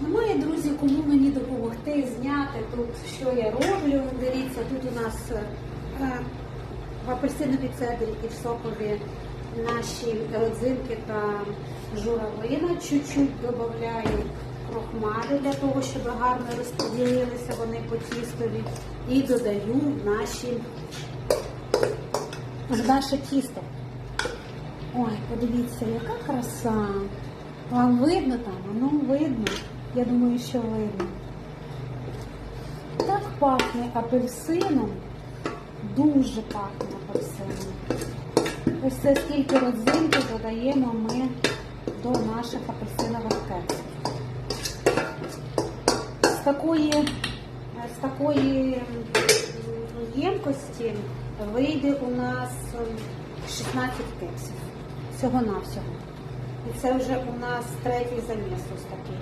Немає друзі, кому мені допомогти зняти тут, що я роблю. Дивіться, тут у нас е, в апельсиновій цедрі і в сокові наші родзинки та журавлина. Чуть-чуть додаю крохмалю для того, щоб гарно розподілилися вони по тістові. І додаю наші наше тісто. Ой, подивіться, яка краса. Вам видно там? Ну, видно. Я думаю, що видно. Так пахне апельсином. Дуже пахне апельсином. Ось це скільки родзинки додаємо ми до наших апельсинових кексів. З такої, з такої ємкості вийде у нас 16 кексів. Всього-навсього. І це вже у нас третій заміс ось такий.